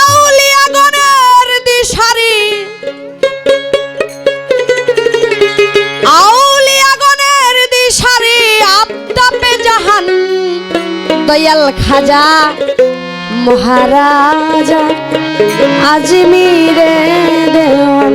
আউলিয়াগণের দিশারি। আউলিয়াগণের দিশারি আফতাপে জাহান। Dayal খাজা মহারাজা আজমিরে দেওয়ান।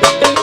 Thank.